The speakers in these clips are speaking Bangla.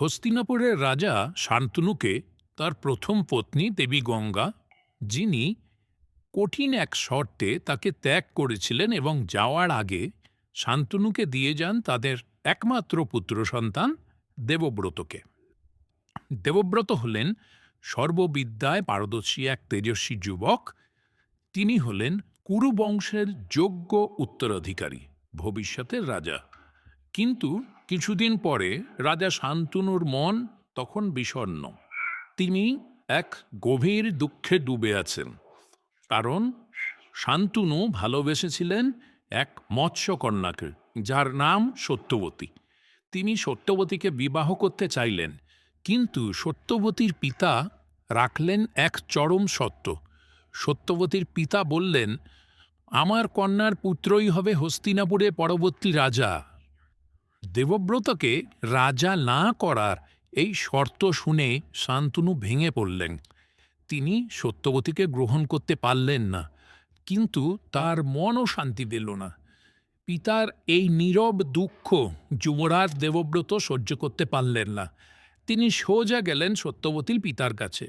হস্তিনাপুরের রাজা শান্তনুকে তার প্রথম পত্নী দেবী গঙ্গা যিনি কঠিন এক শর্তে তাকে ত্যাগ করেছিলেন এবং যাওয়ার আগে শান্তনুকে দিয়ে যান তাদের একমাত্র পুত্র সন্তান দেবব্রতকে। দেবব্রত হলেন সর্ববিদ্যায় পারদর্শী এক তেজস্বী যুবক। তিনি হলেন কুরু বংশের যোগ্য উত্তরাধিকারী, ভবিষ্যতের রাজা। কিন্তু কিছুদিন পরে রাজা শান্তনুর মন তখন বিষণ্ণ। তিনি এক গভীর দুঃখে ডুবে আছেন। কারণ শান্তনু ভালোবেসেছিলেন এক মৎস্যকন্যাকে, যার নাম সত্যবতী। তিনি সত্যবতীকে বিবাহ করতে চাইলেন, কিন্তু সত্যবতীর পিতা রাখলেন এক চরম সত্য। সত্যবতীর পিতা বললেন, আমার কন্যার পুত্রই হবে হস্তিনাপুরে পরবর্তী রাজা। দেবব্রতকে রাজা না করার এই শর্ত শুনে শান্তনু ভেঙে পড়লেন। তিনি সত্যবতীকে গ্রহণ করতে পারলেন না, কিন্তু তার মনও শান্তি পেল না। পিতার এই নীরব দুঃখ যুবরাজ দেবব্রত সহ্য করতে পারলেন না। তিনি সোজা গেলেন সত্যবতীর পিতার কাছে।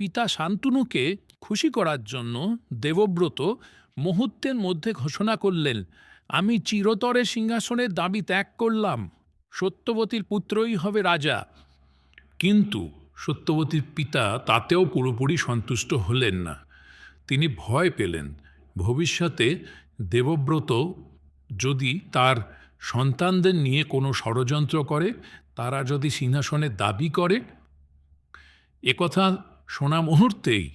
পিতা শান্তনুকে খুশি করার জন্য দেবব্রত মুহূর্তের মধ্যে ঘোষণা করলেন আমি চিরতরে সিংহাসনের দাবি ত্যাগ করলাম। সত্যবতীর পুত্রই হবে রাজা। কিন্তু সত্যবতীর পিতা তাতেও পুরোপুরি সন্তুষ্ট হলেন না। তিনি ভয় পেলেন। ভবিষ্যতে দেবব্রত যদি তার সন্তানদের নিয়ে কোনো ষড়যন্ত্র করে, তারা যদি সিংহাসনের দাবি করে একথা শোনা মুহূর্তেই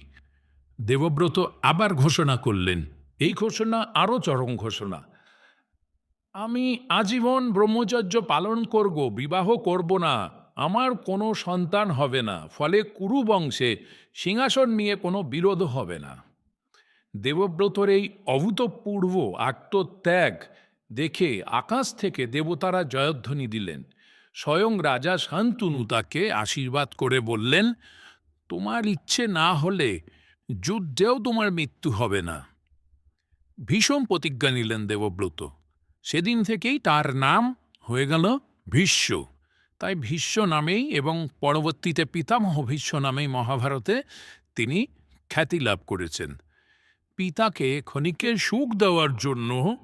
দেবব্রত আবার ঘোষণা করলেন। এই ঘোষণা আরও চরম ঘোষণা। আমি আজীবন ব্রহ্মচর্য পালন করব, বিবাহ করব না, আমার কোনো সন্তান হবে না, ফলে কুরু বংশে সিংহাসন নিয়ে কোনো বিরোধ হবে না। দেবব্রতর এই অভূতপূর্ব আত্মত্যাগ দেখে আকাশ থেকে দেবতারা জয়ধ্বনি দিলেন। স্বয়ং রাজা শান্তনু তাকে আশীর্বাদ করে বললেন, তোমার ইচ্ছে না হলে যুদ্ধেও তোমার মৃত্যু হবে না। ভীষণ প্রতিজ্ঞা নিলেন দেবব্রত। সেদিন থেকেই তার নাম হয়ে গেল ভীষ্ম তাই ভীষ্ম নামেই এবং পরবর্তীতে পিতামহ ভীষ্ম নামেই মহাভারতে তিনি খ্যাতি লাভ করেছেন। পিতাকে ক্ষণিকের সুখ দেওয়ার জন্য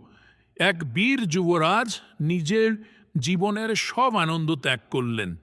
এক বীর যুবরাজ নিজের জীবনের সব আনন্দ ত্যাগ করলেন।